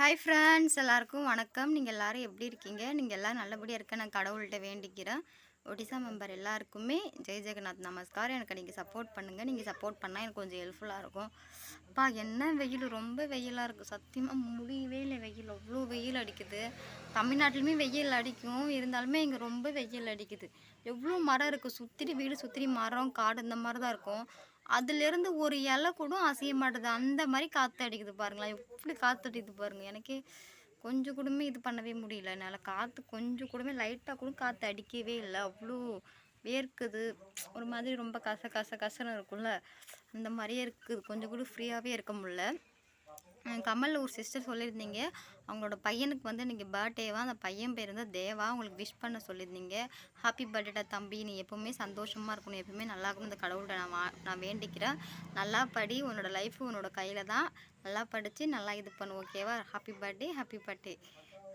Hi friends எல்லாருக்கும் வணக்கம். நீங்கள் எல்லோரும் எப்படி இருக்கீங்க? நீங்கள் எல்லாம் நல்லபடியாக இருக்க நான் கடவுள்கிட்ட வேண்டிக்கிறேன். ஒடிசா மெம்பர் எல்லாருக்குமே ஜெய் ஜெகநாத் நமஸ்கார் எனக்கு நீங்கள் சப்போர்ட் பண்ணுங்கள் நீங்கள் சப்போர்ட் பண்ணால் எனக்கு கொஞ்சம் ஹெல்ப்ஃபுல்லாக இருக்கும். அப்பா என்ன வெயில்? ரொம்ப வெயிலாக இருக்குது சத்தியமாக முடியவே இல்லை வெயில். அவ்வளோ வெயில் அடிக்குது. தமிழ்நாட்டிலுமே வெயில் அடிக்கும். இருந்தாலுமே இங்கே ரொம்ப வெயில் அடிக்குது. எவ்வளோ மரம் இருக்குது சுற்றி வீடு சுற்றி மரம் காடு இந்த மாதிரி தான் இருக்கும். அதுலேருந்து ஒரு இலை கூட அசைய மாட்டுது. அந்த மாதிரி காற்று அடிக்குது பாருங்களேன் எப்படி காற்று அடிக்குது பாருங்கள் எனக்கே கொஞ்சம் கூடமே இது பண்ணவே முடியல. என்னால் காற்று கொஞ்சம் கூடமே லைட்டாக கூட காற்று அடிக்கவே இல்லை. அவ்வளோ வேர்க்குது. ஒரு மாதிரி ரொம்ப கச கச கசன்னு இருக்கும்ல. அந்த மாதிரியே இருக்குது. கொஞ்சம் கூட ஃப்ரீயாகவே இருக்க முடில கமல் ஒரு சிஸ்டர் சொல்லியிருந்தீங்க. அவங்களோட பையனுக்கு வந்து இன்றைக்கி பர்த்டேவாக அந்த பையன் பேர் வந்து தேவா உங்களுக்கு விஷ் பண்ண சொல்லியிருந்தீங்க. ஹாப்பி பர்த்டேடா தம்பி நீ எப்போவுமே சந்தோஷமாக இருக்கணும் எப்பவுமே நல்லா இருக்கணும் இந்த கடவுள்கிட்ட நான் வா நான் வேண்டிக்கிறேன். நல்லா படி உன்னோட லைஃப் உன்னோட கையில் தான். நல்லா படித்து நல்லா இது பண்ணு ஓகேவா ஹாப்பி பர்த்டே ஹாப்பி பர்த்டே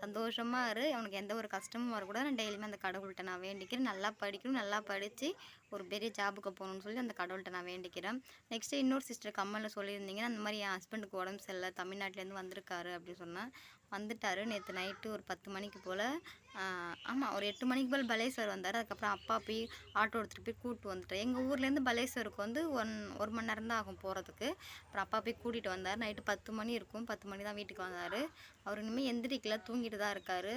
சந்தோஷமாக இரு. அவனுக்கு எந்த ஒரு கஷ்டமும் வரக்கூடாது. நான் டெய்லியுமே அந்த கடவுள்கிட்ட நான் வேண்டிக்கிறேன். நல்லா படிக்கணும் நல்லா படித்து ஒரு பெரிய ஜாபுக்கு போகணும்னு சொல்லி அந்த கடவுள்கிட்ட நான் வேண்டிக்கிறேன். நெக்ஸ்ட்டு இன்னொரு சிஸ்டர் கம்மலில் சொல்லியிருந்தீங்கன்னா அந்த மாதிரி என் ஹஸ்பண்டுக்கு உடம்பு சரியில்லை தமிழ்நாட்டிலேருந்து வந்திருக்காரு அப்படின்னு சொன்னேன். வந்துட்டார். நேற்று நைட்டு ஒரு பத்து மணிக்கு போல் ஆமாம் ஒரு எட்டு மணிக்கு போல் பலேஸ்வர் வந்தார். அதுக்கப்புறம் அப்பா போய் ஆட்டோ எடுத்துகிட்டு போய் கூப்பிட்டு வந்துட்டார். எங்கள் ஊர்லேருந்து பலேஸ்வருக்கு வந்து ஒன் ஒரு மணி நேரம் தான் ஆகும் போகிறதுக்கு அப்புறம் அப்பா போய் கூட்டிகிட்டு வந்தார். நைட்டு பத்து மணி இருக்கும். பத்து மணி தான் வீட்டுக்கு வந்தார். அவர் இனிமேல் எந்திரிக்கல தூங்கிட்டு தான் இருக்கார்.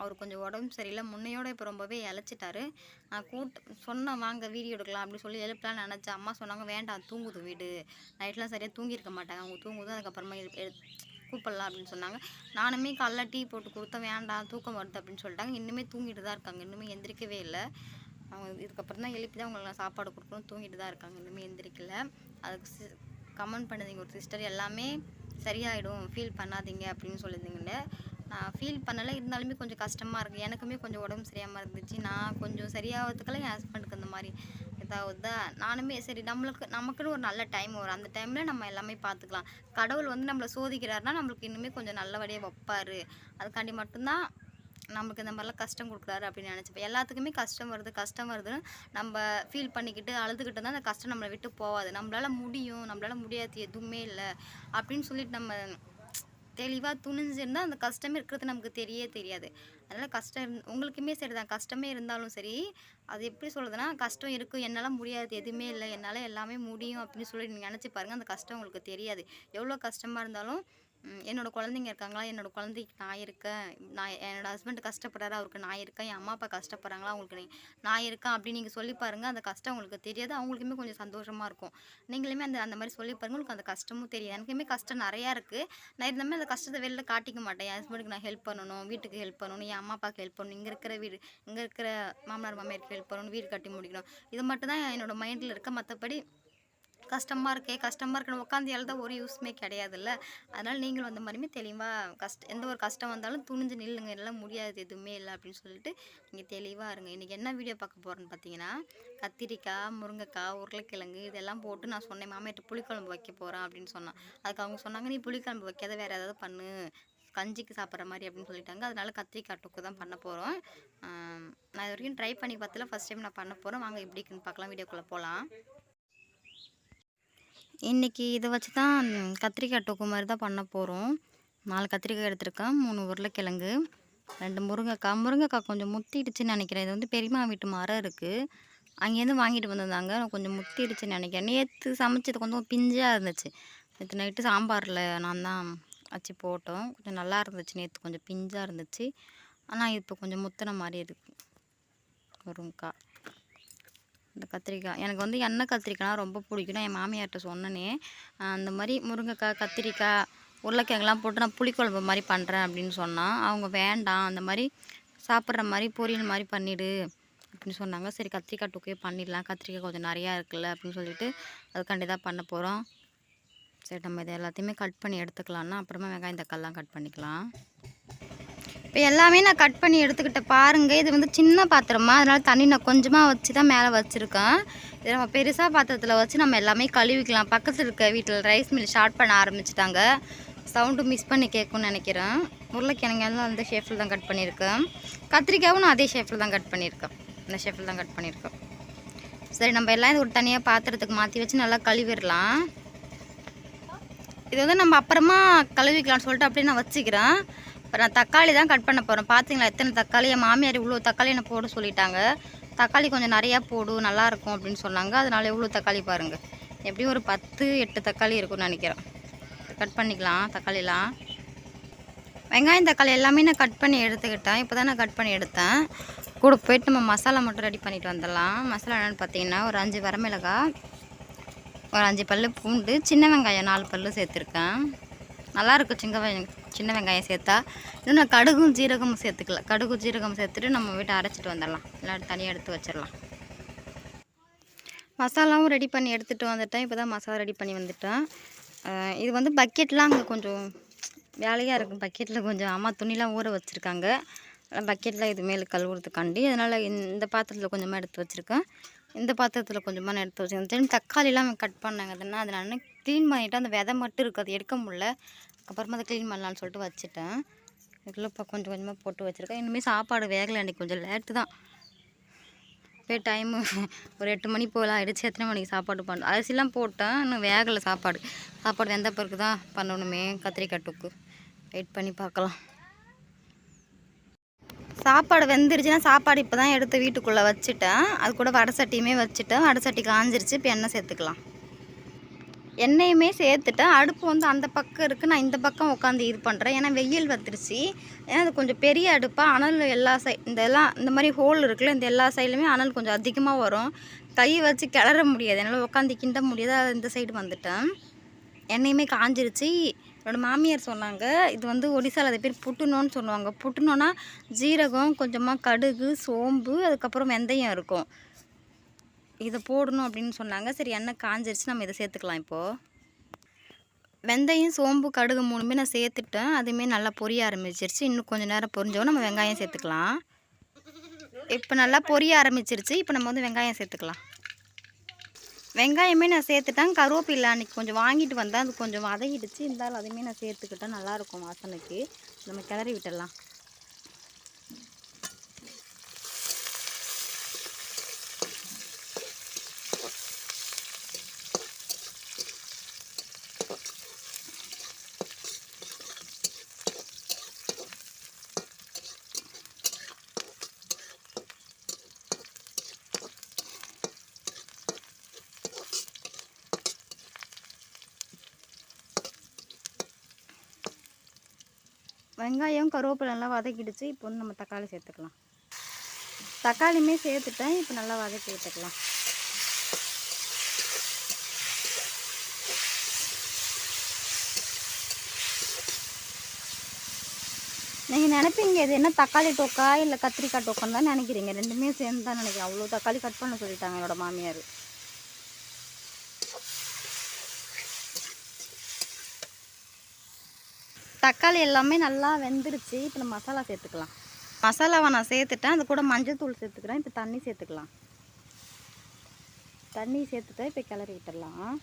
அவர் கொஞ்சம் உடம்பு சரியில்லை. முன்னையோட இப்போ ரொம்பவே இழைச்சிட்டாரு. நான் கூட்ட சொன்னேன் வாங்க வீடியோ எடுக்கலாம் அப்படின்னு சொல்லி எழுப்பலாம்னு நினச்சேன். அம்மா சொன்னாங்க வேண்டாம் தூங்குது வீடு. நைட்லாம் சரியாக தூங்கியிருக்க மாட்டாங்க. அவங்க தூங்குது அதுக்கப்புறமா கூப்பிடலாம் அப்படின்னு சொன்னாங்க. நானுமே காலைல டீ போட்டு கொடுத்தா வேண்டாம் தூக்கம் வருது அப்படின்னு சொல்லிட்டாங்க. இன்னுமே தூங்கிட்டு தான் இருக்காங்க. இன்னுமே எந்திரிக்கவே இல்லை. அவங்க இதுக்கப்புறம் தான் எழுப்பி தான் அவங்களுக்கு நான் சாப்பாடு கொடுக்கணும். தூங்கிட்டு தான் இருக்காங்க. இன்னுமே எந்திரிக்கல. அதுக்கு கமெண்ட் பண்ணுதீங்க ஒரு சிஸ்டர் எல்லாமே சரியாயிடும். ஃபீல் பண்ணாதீங்க அப்படின்னு சொல்லியிருந்தீங்கன்னு. நான் ஃபீல் பண்ணலை. இருந்தாலுமே கொஞ்சம் கஷ்டமாக இருக்குது எனக்குமே கொஞ்சம் உடம்பு சரியாமல் இருந்துச்சு. நான் கொஞ்சம் சரியாகிறதுக்கெல்லாம் என் ஹஸ்பண்டுக்கு அந்த மாதிரி இதாகுதா நானுமே சரி நம்மளுக்கு நமக்குன்னு ஒரு நல்ல டைம் வரும். அந்த டைமில் நம்ம எல்லாமே பார்த்துக்கலாம். கடவுள் வந்து நம்மளை சோதிக்கிறாருன்னா நம்மளுக்கு இன்னுமே கொஞ்சம் நல்லபடியாக வைப்பார். அதுக்காண்டி மட்டும்தான் நம்மளுக்கு இந்த மாதிரிலாம் கஷ்டம் கொடுக்குறாரு அப்படின்னு நினச்சிப்பேன். எல்லாத்துக்குமே கஷ்டம் வருது கஷ்டம் வருதுன்னு நம்ம ஃபீல் பண்ணிக்கிட்டு அழுதுகிட்டு தான் அந்த கஷ்டம் நம்மளை விட்டு போகாது நம்மளால் முடியும் நம்மளால் முடியாது எதுவுமே இல்லை அப்படின்னு சொல்லிட்டு நம்ம தெளிவாக துணிஞ்சிருந்தால் அந்த கஷ்டமே இருக்கிறது நமக்கு தெரியவே தெரியாது. அதனால் கஷ்டம் உங்களுக்குமே சரி தான் கஷ்டமே இருந்தாலும் சரி அது எப்படி சொல்கிறதுனா கஷ்டம் இருக்கும். என்னால் முடியாது. எதுவுமே இல்லை. என்னால் எல்லாமே முடியும் அப்படின்னு சொல்லி நீங்கள் நினச்சி பாருங்கள் அந்த கஷ்டம் உங்களுக்கு தெரியாது. எவ்வளோ கஷ்டமாக இருந்தாலும் என்னோடய என்னோட குழந்தைங்க இருக்காங்களா? என்னோடய குழந்தைக்கு நான் இருக்கேன் நான் என்னோடய ஹஸ்பண்ட் கஷ்டப்படுறாரு அவருக்கு நான் இருக்கேன் என் அம்மா அப்பா கஷ்டப்படுறாங்களா? அவங்களுக்கு நான் இருக்கேன் அப்படின்னு நீங்கள் சொல்லி பாருங்கள் அந்த கஷ்டம் உங்களுக்கு தெரியாது. அவங்களுக்குமே கொஞ்சம் சந்தோஷமாக இருக்கும். நீங்களுமே அந்த அந்த மாதிரி சொல்லி பாருங்கள் உங்களுக்கு அந்த கஷ்டமும் தெரியாது. எனக்குமே கஷ்டம் நிறையா இருக்குது நான் இருந்தாலுமே அந்த கஷ்டத்தை வெளில காட்டிக்க மாட்டேன். என் ஹஸ்பண்டுக்கு நான் ஹெல்ப் பண்ணணும் வீட்டுக்கு ஹெல்ப் பண்ணணும் என் அம்மா அப்பாவுக்கு ஹெல்ப் பண்ணணும் இங்கே இருக்கிற வீடு இங்கே இருக்கிற மாமனார் மாமியாருக்கு ஹெல்ப் பண்ணணும் வீடு கட்டி முடிக்கணும். இது மட்டும் தான் என்னோட மைண்டில் இருக்க மற்றபடி கஷ்டமாக இருக்கே கஷ்டமாக இருக்கணும் உட்காந்து எழுத ஒரு யூஸ்மே கிடையாதுல்ல. அதனால் நீங்களும் அந்த மாதிரியுமே தெளிவாக கஷ்ட எந்த ஒரு கஷ்டம் வந்தாலும் துணிஞ்சு நில்லுங்க எல்லாம் முடியாது எதுவுமே இல்லை அப்படின்னு சொல்லிட்டு நீங்கள் தெளிவாக இருங்க. இன்றைக்கி என்ன வீடியோ பார்க்க போகிறேன்னு பார்த்தீங்கன்னா கத்திரிக்காய் முருங்கைக்காய் உருளைக்கிழங்கு இதெல்லாம் போட்டு நான் சொன்னேன். மாமியார்ட்ட புளிக்குழம்பு வைக்க போகிறேன் அப்படின்னு சொன்னான். அதுக்கு அவங்க சொன்னாங்க நீ புளிக்குழம்பு வைக்காத வேறு ஏதாவது பண்ணு. கஞ்சிக்கு சாப்பிட்ற மாதிரி அப்படின்னு சொல்லிட்டாங்க. அதனால கத்திரிக்காய் தொக்கு தான் பண்ண போகிறோம் நான் இது வரைக்கும் ட்ரை பண்ணி பார்த்துல. ஃபஸ்ட் டைம் நான் பண்ண போகிறேன் வாங்க எப்படி இருக்குன்னு பார்க்கலாம். வீடியோக்குள்ளே போகலாம் இன்றைக்கி இதை வச்சு தான் கத்திரிக்காய் டொக்கு மாதிரி தான் பண்ண போகிறோம் நாலு கத்திரிக்காய் எடுத்திருக்கேன் மூணு உருளைக்கிழங்கு ரெண்டு முருங்கைக்காய். முருங்கைக்காய் கொஞ்சம் முத்திடுச்சுன்னு நினைக்கிறேன். இது வந்து பெரியம்மா வீட்டு மரம் இருக்குது அங்கேருந்து வாங்கிட்டு வந்திருந்தாங்க. கொஞ்சம் முத்திடுச்சுன்னு நினைக்கிறேன். நேற்று சமைச்சது கொஞ்சம் பிஞ்சாக இருந்துச்சு. நேற்று நைட்டு சாம்பாரில் நான் தான் வச்சு போட்டோம். கொஞ்சம் நல்லா இருந்துச்சு. நேற்று கொஞ்சம் பிஞ்சாக இருந்துச்சு. ஆனால் இப்போ கொஞ்சம் முத்தின மாதிரி இருக்குது முருங்கைக்காய். இந்த கத்திரிக்காய் எனக்கு வந்து எண்ணெய் கத்திரிக்காய்லாம் ரொம்ப பிடிக்கும். நான் என் மாமியார்கிட்ட சொன்னனே அந்த மாதிரி முருங்கைக்காய் கத்திரிக்காய் உருளைக்கிழங்குலாம் போட்டு நான் புளிக்குழம்பு மாதிரி பண்ணுறேன் அப்படின்னு சொன்னான். அவங்க வேண்டாம். அந்த மாதிரி சாப்பிட்ற மாதிரி பொரியல் மாதிரி பண்ணிவிடு அப்படின்னு சொன்னாங்க. சரி கத்திரிக்காய் டூக்கே பண்ணிடலாம். கத்திரிக்காய் கொஞ்சம் நிறையா இருக்குல்ல அப்படின்னு சொல்லிட்டு அதுக்காண்டி தான் பண்ண போகிறோம் சரி நம்ம இதை எல்லாத்தையுமே கட் பண்ணி எடுத்துக்கலாம்னா அப்புறமா வெங்காயம் தக்காளெலாம் கட் பண்ணிக்கலாம். இப்போ எல்லாமே நான் கட் பண்ணி எடுத்துக்கிட்டேன் பாருங்கள் இது வந்து சின்ன பாத்திரமா? அதனால் தண்ணி நான் கொஞ்சமாக வச்சு தான் மேலே வச்சுருக்கேன். இதை நம்ம பெருசாக பாத்திரத்தில் வச்சு நம்ம எல்லாமே கழுவிக்கலாம். பக்கத்தில் இருக்க வீட்டில் ரைஸ் மில் ஸ்டார்ட் பண்ண ஆரம்பிச்சிட்டாங்க. சவுண்டு மிஸ் பண்ணி கேட்கும்னு நினைக்கிறேன். உருளைக்கிழங்கெல்லாம் அந்த ஷேஃபில் தான் கட் பண்ணியிருக்கேன். கத்திரிக்காயும் நான் அதே ஷேஃபில் தான் கட் பண்ணியிருக்கேன். இந்த ஷேஃபில் தான் கட் பண்ணியிருக்கேன். சரி நம்ம எல்லாம் இது ஒரு தனியாக பாத்திரத்துக்கு மாற்றி வச்சு நல்லா கழுவிடலாம். இது வந்து நம்ம அப்புறமா கழுவிக்கலாம்னு சொல்லிட்டு அப்படியே நான் வச்சுக்கிறேன். இப்போ நான் தக்காளி தான் கட் பண்ண போகிறேன் பார்த்தீங்களா எத்தனை தக்காளி? என் மாமியார் இவ்வளோ தக்காளி என்ன போட சொல்லிட்டாங்க. தக்காளி கொஞ்சம் நிறையா போடு நல்லாயிருக்கும் அப்படின்னு சொன்னாங்க. அதனால் எவ்வளோ தக்காளி பாருங்கள் எப்படியும் ஒரு பத்து எட்டு தக்காளி இருக்கும்னு நினைக்கிறேன். கட் பண்ணிக்கலாம் தக்காளிலாம். வெங்காயம் தக்காளி எல்லாமே நான் கட் பண்ணி எடுத்துக்கிட்டேன். இப்போ தான் நான் கட் பண்ணி எடுத்தேன். கூட போயிட்டு நம்ம மசாலா மட்டும் ரெடி பண்ணிட்டு வந்துடலாம். மசாலா என்னென்னு பார்த்தீங்கன்னா ஒரு அஞ்சு வரமிளகா ஒரு அஞ்சு பல் பூண்டு சின்ன வெங்காயம் நாலு பல்லு சேர்த்துருக்கேன். நல்லாயிருக்கும் சின்ன வெங்காயம். சின்ன வெங்காயம் சேர்த்தா இன்னும் நான் கடுகும் ஜீரகமும் சேர்த்துக்கல. கடுகு ஜீரகம் சேர்த்துட்டு நம்ம வீட்டை அரைச்சிட்டு வந்துடலாம். எல்லாம் தனியாக எடுத்து வச்சிடலாம். மசாலாவும் ரெடி பண்ணி எடுத்துகிட்டு வந்துட்டேன். இப்போ தான் மசாலா ரெடி பண்ணி வந்துட்டேன். இது வந்து பக்கெட்லாம் அங்கே கொஞ்சம் வேலையாக இருக்கும். பக்கெட்டில் கொஞ்சம் அம்மா துணிலாம் ஊற வச்சுருக்காங்க. பக்கெட்டில் இது மேலே கழுவுறதுக்காண்டி அதனால் இந்த பாத்திரத்தில் கொஞ்சமாக எடுத்து வச்சுருக்கேன். இந்த பாத்திரத்தில் கொஞ்சமாக நான் எடுத்து வச்சுருக்கேன். தக்காளிலாம் கட் பண்ணாங்க. அதுனா அதை நான் க்ளீன் பண்ணிவிட்டு அந்த விதை மட்டும் இருக்குது. அது எடுக்க முடில அப்புறமா அதை க்ளீன் பண்ணலான்னு சொல்லிட்டு வச்சுட்டேன். இதுக்குள்ளே இப்போ கொஞ்சம் கொஞ்சமாக போட்டு வச்சுருக்கேன். இனிமேல் சாப்பாடு வேகலை அன்றைக்கி கொஞ்சம் லேட்டு தான். போய் டைமு ஒரு எட்டு மணி போல் ஆகிடுச்சு எத்தனை மணிக்கு சாப்பாடு பண்ண அரிசிலாம் போட்டேன். இன்னும் வேகலை சாப்பாடு. சாப்பாடு வெந்த பிறகு தான் பண்ணணுமே கத்திரிக்காய் தொக்கு. வெயிட் பண்ணி பார்க்கலாம். சாப்பாடு வெந்துருச்சுன்னா சாப்பாடு இப்போ தான் எடுத்து வீட்டுக்குள்ளே வச்சுட்டேன். அது கூட வடை சட்டியுமே வச்சுட்டேன். வடை சட்டி காஞ்சிருச்சு. இப்போ எண்ணெய் சேர்த்துக்கலாம். எண்ணெயுமே சேர்த்துட்டேன் அடுப்பு வந்து அந்த பக்கம் இருக்குது நான் இந்த பக்கம் உட்காந்து இது பண்ணுறேன் ஏன்னா வெயில் வந்துருச்சு. ஏன்னா அது கொஞ்சம் பெரிய அடுப்பாக அனல் எல்லா சை இந்த எல்லாம் இந்த மாதிரி ஹோல் இருக்குல்ல இந்த எல்லா சைட்லையுமே அனல் கொஞ்சம் அதிகமாக வரும். கை வச்சு கிளற முடியாது. என்னால் உட்காந்து கிண்ட முடியாது. இந்த சைடு வந்துட்டேன். எண்ணெயுமே காஞ்சிருச்சு. என்னோடய மாமியார் சொன்னாங்க இது வந்து ஒடிசாவில் அது பேர் புட்டுனோன்னு சொல்லுவாங்க. புட்டுனோன்னா ஜீரகம் கொஞ்சமாக கடுகு சோம்பு அதுக்கப்புறம் வெந்தயம் இருக்கும். இதை போடணும் அப்படின்னு சொன்னாங்க. சரி எண்ணெய் காஞ்சிருச்சு நம்ம இதை சேர்த்துக்கலாம் இப்போது வெந்தயம் சோம்பு கடுகு மூணுமே நான் சேர்த்துட்டேன். அதுவுமே நல்லா பொரிய ஆரம்பிச்சிருச்சு. இன்னும் கொஞ்சம் நேரம் பொரிஞ்சவும் நம்ம வெங்காயம் சேர்த்துக்கலாம். இப்போ நல்லா பொரிய ஆரம்பிச்சிருச்சு. இப்போ நம்ம வந்து வெங்காயம் சேர்த்துக்கலாம். வெங்காயமே நான் சேர்த்துட்டேன். கருவேப்பிலை அன்றைக்கி கொஞ்சம் வாங்கிட்டு வந்தேன். அது கொஞ்சம் வதங்கிடுச்சு. இருந்தாலும் அதையுமே நான் சேர்த்துக்கிட்டேன். நல்லாயிருக்கும் வாசனைக்கு. நம்ம கிளறி விட்டுடலாம். வெங்காயம் கருவேப்பிலை நல்லா வதக்கிடுச்சு. இப்போ வந்து நம்ம தக்காளி சேர்த்துக்கலாம். தக்காளியுமே சேர்த்துட்டேன். இப்போ நல்லா வதக்கி விட்டுக்கலாம். நீங்கள் நினைப்பீங்க இது என்ன தக்காளி டோக்கா இல்லை கத்திரிக்காய் டோக்கான்னு தான் நினைக்கிறீங்க. ரெண்டுமே சேர்ந்து தான் நினைக்கிறேன். அவ்வளோ தக்காளி கட் பண்ண சொல்லிட்டாங்க என்னோட மாமியார். தக்காளி எல்லாமே நல்லா வெந்துருச்சு. இப்போ நம்ம மசாலா சேர்த்துக்கலாம். மசாலாவை நான் சேர்த்துட்டேன். அது கூட மஞ்சள் தூள் சேர்த்துக்கிறேன். இப்போ தண்ணி சேர்த்துக்கலாம். தண்ணி சேர்த்துட்டேன் இப்போ கிளறி விட்டுடலாம்.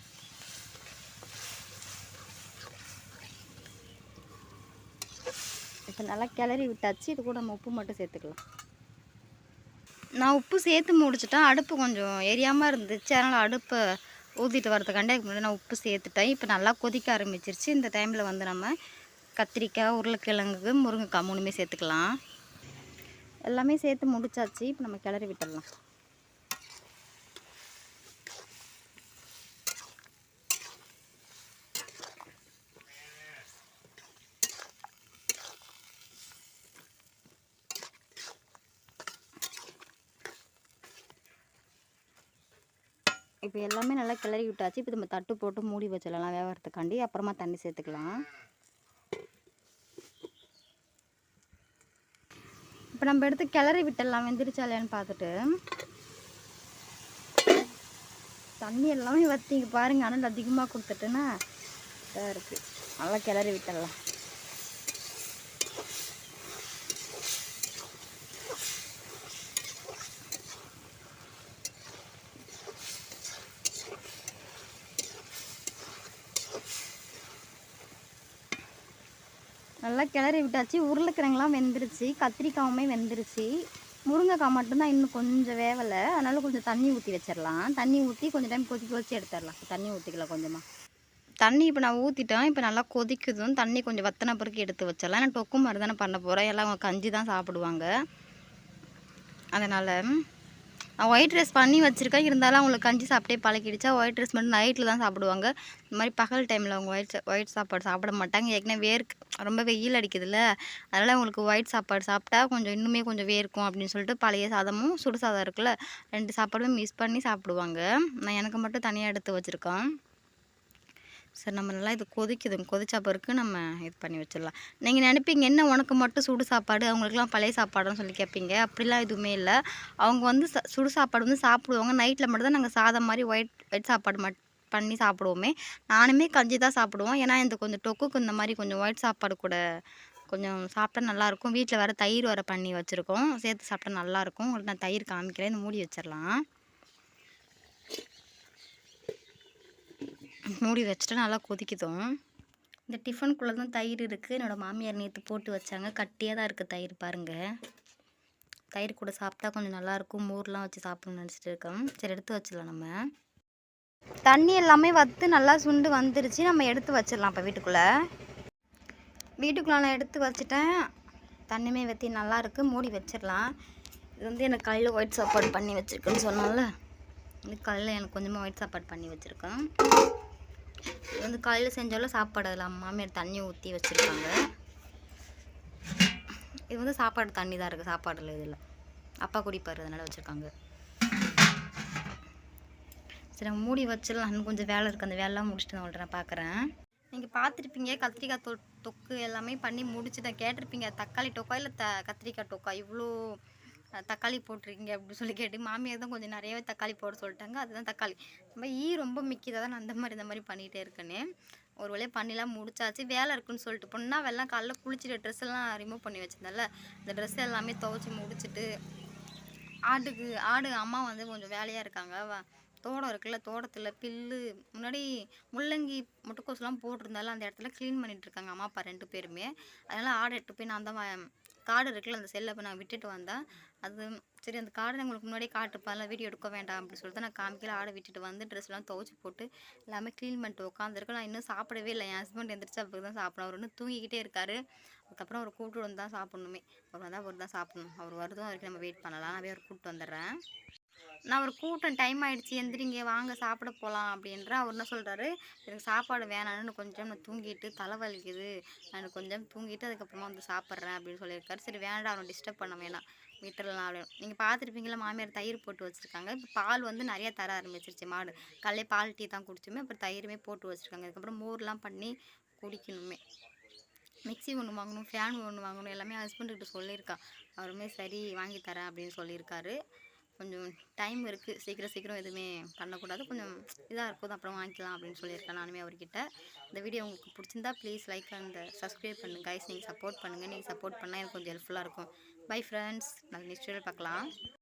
இப்போ நல்லா கிளறி விட்டாச்சு. இது கூட நம்ம உப்பு மட்டும் சேர்த்துக்கலாம். நான் உப்பு சேர்த்து முடிச்சிட்டேன். அடுப்பு கொஞ்சம் எரியாமல் இருந்துச்சு. அதனால் அடுப்பை ஊற்றிட்டு வரதுக்காண்டே அதுக்கு முன்னாடி நான் உப்பு சேர்த்துட்டேன். இப்போ நல்லா கொதிக்க ஆரம்பிச்சிருச்சு. இந்த டைமில் வந்து நம்ம கத்திரிக்காய் உருளைக்கிழங்கு முருங்கைக்காய் மூணுமே சேர்த்துக்கலாம். எல்லாமே சேர்த்து முடிச்சாச்சு. இப்போ நம்ம கிளறி விட்டுடலாம். இப்போ எல்லாமே நல்லா கிளறி விட்டாச்சு. இப்போ நம்ம தட்டு போட்டு மூடி வச்சிடலாம். வேகிறதுக்காண்டி அப்புறமா தண்ணி சேர்த்துக்கலாம். இப்போ நம்ம எடுத்து கிளறி விட்டுடலாம் வெந்திரிச்சாலையான்னு பார்த்துட்டு. தண்ணி எல்லாமே வற்றிங்க பாருங்கள் அனல் அதிகமாக கொடுத்துட்டுன்னா இதாக இருக்குது நல்லா கிளறி விட்டுடலாம். நல்லா கிளறி விட்டாச்சு. உருளைக்கிழங்குலாம் வெந்துருச்சு. கத்திரிக்காவுமே வெந்துருச்சு. முருங்கைக்காய் மட்டும்தான் இன்னும் கொஞ்சம் வேவலை. அதனால கொஞ்சம் தண்ணி ஊற்றி வச்சிடலாம் தண்ணி ஊற்றி கொஞ்சம் டைம் கொதிக்க வச்சு எடுத்துடலாம் தண்ணி ஊற்றிக்கலாம் கொஞ்சமாக தண்ணி இப்போ நான் ஊற்றிட்டேன் இப்போ நல்லா கொதிக்குதும். தண்ணி கொஞ்சம் வத்தின பிறகு எடுத்து வச்சிடலாம் நான் டொக்கு மாதிரி தானே பண்ண போகிறேன் எல்லாம் கஞ்சி தான் சாப்பிடுவாங்க. அதனால் நான் ஒயிட் ரைஸ் பண்ணி வச்சுருக்கேன். இருந்தாலும் அவங்களுக்கு கஞ்சி சாப்பிட்டே பழக்கிடுச்சா ஒயிட் ரைஸ் மட்டும் நைட்டில் தான் சாப்பிடுவாங்க. இந்த மாதிரி பகல் டைமில் அவங்க ஒயிட் ஒயிட் சாப்பாடு சாப்பிட மாட்டாங்க. ஏற்கனவே வேர்க்கு ரொம்ப வெயில் அடிக்குதுல்ல. அதனால் அவங்களுக்கு ஒயிட் சாப்பாடு சாப்பிட்டா கொஞ்சம் இன்னுமே கொஞ்சம் வேர்க்கும் அப்படின்னு சொல்லிட்டு பழைய சாதமும் சுடு சாதம் இருக்குல்ல ரெண்டு சாப்பாடுமே மிஸ் பண்ணி சாப்பிடுவாங்க. நான் எனக்கு மட்டும் தனியாக எடுத்து வச்சுருக்கேன். சரி நம்ம நல்லா இது கொதிக்குது. கொதிச்சா பிறகு நம்ம இது பண்ணி வச்சிடலாம். நீங்கள் நினைப்பீங்க என்ன உனக்கு மட்டும் சுடு சாப்பாடு? அவங்களுக்குலாம் பழைய சாப்பாடுன்னு சொல்லி கேட்பீங்க. அப்படிலாம் எதுவுமே இல்லை. அவங்க வந்து ச- சுடு சாப்பாடு வந்து சாப்பிடுவாங்க. நைட்டில் மட்டும் தான் நாங்கள் சாதம் மாதிரி ஒயிட் ஒயிட் சாப்பாடு மட் பண்ணி சாப்பிடுவோமே. நானுமே கஞ்சி தான் சாப்பிடுவோம். ஏன்னா இந்த கொஞ்சம் டொக்குக்கு இந்த மாதிரி கொஞ்சம் ஒயிட் சாப்பாடு கூட கொஞ்சம் சாப்பிட்டா நல்லாயிருக்கும் வீட்டில் வேறு தயிர் வேறு பண்ணி வச்சுருக்கோம். சேர்த்து சாப்பிட்டா நல்லாயிருக்கும் உங்களுக்கு நான் தயிர் காமிக்கிறேன். இந்த மூடி வச்சிடலாம். மூடி வச்சுட்டு நல்லா கொதிக்குதும். இந்த டிஃபனுக்குள்ளே தான் தயிர் இருக்குது என்னோடய மாமியார் நேற்று போட்டு வச்சாங்க. கட்டியாக தான் இருக்குது தயிர் பாருங்கள் தயிர் கூட சாப்பிட்டா கொஞ்சம் நல்லாயிருக்கும் மோர்லாம் வச்சு சாப்பிடணும்னு நினச்சிட்டு இருக்கோம். சரி எடுத்து வச்சிடலாம் நம்ம. தண்ணி எல்லாமே வத்து நல்லா சுண்டு வந்துருச்சு. நம்ம எடுத்து வச்சிடலாம் இப்போ வீட்டுக்குள்ளே. வீட்டுக்குள்ளே நான் எடுத்து வச்சுட்டேன். தண்ணியுமே வற்றி நல்லாயிருக்கு மூடி வச்சிடலாம். இது வந்து எனக்கு காலையில் ஒயிட் சாப்பாடு பண்ணி வச்சுருக்குன்னு சொன்னால இது காலையில் எனக்கு கொஞ்சமாக ஒயிட் சாப்பாடு பண்ணி வச்சுருக்கேன். இது வந்து காலையில் செஞ்சாலும் சாப்பாடு அதில் மாமியார் தண்ணி ஊற்றி வச்சுருக்காங்க. இது வந்து சாப்பாடு தண்ணி தான் இருக்குது சாப்பாடில் இதில். அப்பா குடிப்பார் அதனால் வச்சுருக்காங்க. சரி நம்ம மூடி வச்சிடலாம். இன்னும் கொஞ்சம் வேலை இருக்குது அந்த வேலைலாம் முடிச்சுட்டு நான் உங்கள்ட்ட நான் பார்க்குறேன் நீங்கள் பார்த்துருப்பீங்க கத்திரிக்காய் தொ தொக்கு எல்லாமே பண்ணி முடிச்சுட்டேன். கேட்டிருப்பீங்க தக்காளி டொக்கா இல்லை த கத்திரிக்காய் டொக்கா? இவ்வளோ தக்காளி போட்டிருக்கீங்க அப்படின்னு சொல்லி கேட்டு மாமியார் தான் கொஞ்சம் நிறையவே தக்காளி போட சொல்லிட்டாங்க. அதுதான் தக்காளி. நம்ம ஈ ரொம்ப மிக்கிதாக தான் நான் அந்த மாதிரி இந்த மாதிரி பண்ணிகிட்டே இருக்கேன்னு ஒரு வழியாக பண்ணிலாம் முடிச்சாச்சு வேலை இருக்குன்னு சொல்லிட்டு போனால் வெள்ளம் காலைல குளிச்சுட்டு ட்ரெஸ் எல்லாம் ரிமூவ் பண்ணி வச்சிருந்தேன்ல. இந்த ட்ரெஸ் எல்லாமே துவைச்சி முடிச்சுட்டு ஆட்டுக்கு ஆடு அம்மா வந்து கொஞ்சம் வேலையாக இருக்காங்க. தோடம் தோட்டம் இருக்குல்ல தோட்டத்தில் பில்லு முன்னாடி முள்ளங்கி முட்டைக்கோஸ்லாம் போட்டிருந்தாலும் அந்த இடத்துல க்ளீன் பண்ணிகிட்ருக்காங்க இருக்காங்க அம்மா அப்பா ரெண்டு பேருமே. அதனால் ஆடு எடுத்து போய் நான் தான் கார்டு இருக்குல்ல அந்த செல்லை இப்போ நான் விட்டுட்டு வந்தேன் அது சரி அந்த கார்டை நான் உங்களுக்கு முன்னாடியே காட்டுப்பால வீடியோ எடுக்க வேண்டாம் அப்படின்னு சொல்லிட்டு நான் காமிக்கல ஆடை விட்டுட்டு வந்து ட்ரெஸ்லாம் துவச்சி போட்டு எல்லாமே க்ளீன் பண்ணிட்டு உட்காந்துருக்கேன். நான் இன்னும் சாப்பிடவே இல்லை. என் ஹஸ்பண்ட் எந்திரிச்சு அப்போ தான் சாப்பிடணும் அவர் இன்னும் தூங்கிக்கிட்டே இருக்காரு. அதுக்கப்புறம் அவர் கூப்பிட்டு வந்து தான் சாப்பிட்ணுமே. அவர் வந்தால் அவர் தான் சாப்பிடணும். அவர் வருதும் வரைக்கும் நம்ம வெயிட் பண்ணலாம். நான் போய் அவர் கூப்பிட்டு வந்துடுறேன். நான் அவர் கூட்டம் டைம் ஆகிடுச்சி எந்திரிங்க. வாங்க சாப்பிட போகலாம் அப்படின்ற அவர் என்ன சொல்கிறாரு எனக்கு சாப்பாடு வேணாம்னு கொஞ்சம் நான் தூங்கிட்டு தலை வலிக்குது. நான் கொஞ்சம் தூங்கிட்டு அதுக்கப்புறமா வந்து சாப்பிட்றேன் அப்படின்னு சொல்லியிருக்காரு. சரி வேண்டாம். அவனை டிஸ்டர்ப் பண்ண வேணாம். விட்டுறலாம் அப்படின்னு. நீங்கள் பார்த்துருப்பீங்களா மாமியார் தயிர் போட்டு வச்சுருக்காங்க. இப்போ பால் வந்து நிறைய தர ஆரம்பிச்சிருச்சு. மாடு. காலையில் பால் டீ தான் குடிச்சுமே. அப்புறம் தயிருமே போட்டு வச்சுருக்காங்க. அதுக்கப்புறம் மோர்லாம் பண்ணி குடிக்கணுமே. மிக்ஸி ஒன்று வாங்கணும் ஃபேன் ஒன்று வாங்கணும் எல்லாமே ஹஸ்பண்ட்கிட்ட சொல்லியிருக்கான் அவருமே சரி வாங்கி தரேன் அப்படின்னு சொல்லியிருக்காரு. கொஞ்சம் டைம் இருக்குது சீக்கிரம் சீக்கிரம் எதுவுமே பண்ணக்கூடாது. கொஞ்சம் இதாக இருக்கும். அப்புறம் வாங்கிக்கலாம் அப்படின்னு சொல்லியிருக்கேன் நானுமே அவர்கிட்ட. இந்த வீடியோ உங்களுக்கு பிடிச்சிருந்தா ப்ளீஸ் லைக் அண்ட் சப்ஸ்கிரைப் பண்ணுங்கள் கைஸ் நீங்கள் சப்போர்ட் பண்ணுங்கள் நீங்கள் சப்போர்ட் பண்ணால் எனக்கு கொஞ்சம் ஹெல்ப்ஃபுல்லாக இருக்கும். பை ஃப்ரெண்ட்ஸ் நாங்கள் நெக்ஸ்ட் வீடியோ பார்க்கலாம்.